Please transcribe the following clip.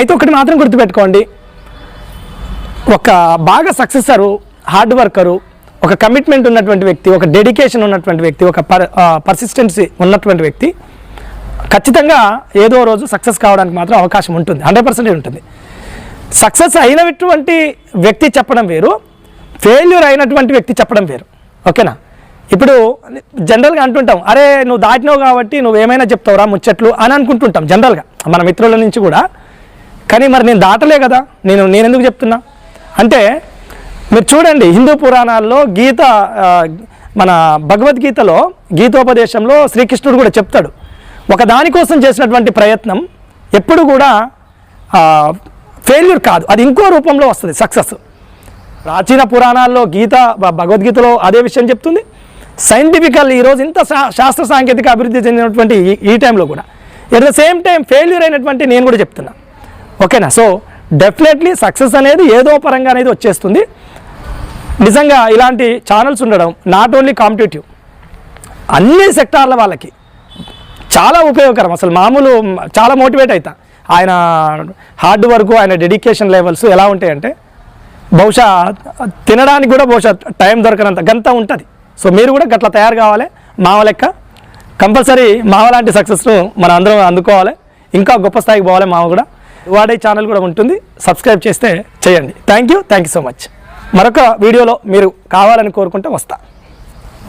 అయితే ఒకటి మాత్రం గుర్తుపెట్టుకోండి. ఒక బాగా సక్సెసరు హార్డ్ వర్కరు ఒక కమిట్మెంట్ ఉన్నటువంటి వ్యక్తి ఒక డెడికేషన్ ఉన్నటువంటి వ్యక్తి ఒక పర్ పర్సిస్టెన్సీ ఉన్నటువంటి వ్యక్తి ఖచ్చితంగా ఏదో రోజు సక్సెస్ కావడానికి మాత్రం అవకాశం ఉంటుంది. హండ్రెడ్ పర్సెంట్ ఉంటుంది. సక్సెస్ అయినటువంటి వ్యక్తి చెప్పడం వేరు ఫెయిల్యూర్ అయినటువంటి వ్యక్తి చెప్పడం వేరు. ఓకేనా ఇప్పుడు జనరల్గా అంటుంటాం అరే నువ్వు దాటినావు కాబట్టి నువ్వు ఏమైనా చెప్తావురా ముచ్చట్లు అని అనుకుంటుంటాం జనరల్గా మన మిత్రుల నుంచి కూడా కానీ మరి నేను దాటలే కదా. నేను నేను ఎందుకు చెప్తున్నా? అంటే మీరు చూడండి హిందూ పురాణాల్లో గీత మన భగవద్గీతలో గీతోపదేశంలో శ్రీకృష్ణుడు కూడా చెప్తాడు. ఒక దానికోసం చేసినటువంటి ప్రయత్నం ఎప్పుడు కూడా ఫెయిల్యూర్ కాదు. అది ఇంకో రూపంలో వస్తుంది సక్సెస్ ప్రాచీన పురాణాల్లో గీత భగవద్గీతలో అదే విషయం చెప్తుంది. సైంటిఫికల్ ఈరోజు ఇంత శా- శాస్త్ర సాంకేతిక అభివృద్ధి చెందినటువంటి ఈ- ఈ టైంలో కూడా. At the same time failure అయినటువంటి నేను కూడా చెప్తున్నా. ఓకేనా? సో డెఫినెట్లీ సక్సెస్ అనేది ఏదో పరంగా అనేది వచ్చేస్తుంది. నిజంగా ఇలాంటి ఛానల్స్ ఉండడం నాట్ ఓన్లీ కాంపిటేటివ్ అన్ని సెక్టార్ల వాళ్ళకి చాలా ఉపయోగకరం. అసలు మామూలు చాలా మోటివేట్ అవుతా ఆయన హార్డ్ వర్క్ ఆయన డెడికేషన్ లెవెల్స్ ఎలా ఉంటాయంటే బహుశా తినడానికి కూడా బహుశా టైం దొరకనంత గంత ఉంటుంది. సో మీరు కూడా గట్ల తయారు కావాలి. మావ లెక్క కంపల్సరీ మావ లాంటి సక్సెస్ను మనం అందరం అందుకోవాలి. ఇంకా గొప్ప స్థాయికి పోవాలి మావ కూడా. వాడే ఛానల్ కూడా ఉంటుంది. సబ్స్క్రైబ్ చేస్తే చేయండి. Thank you thank you so much మరొక వీడియోలో మీరు కావాలని కోరుకుంటే వస్తాను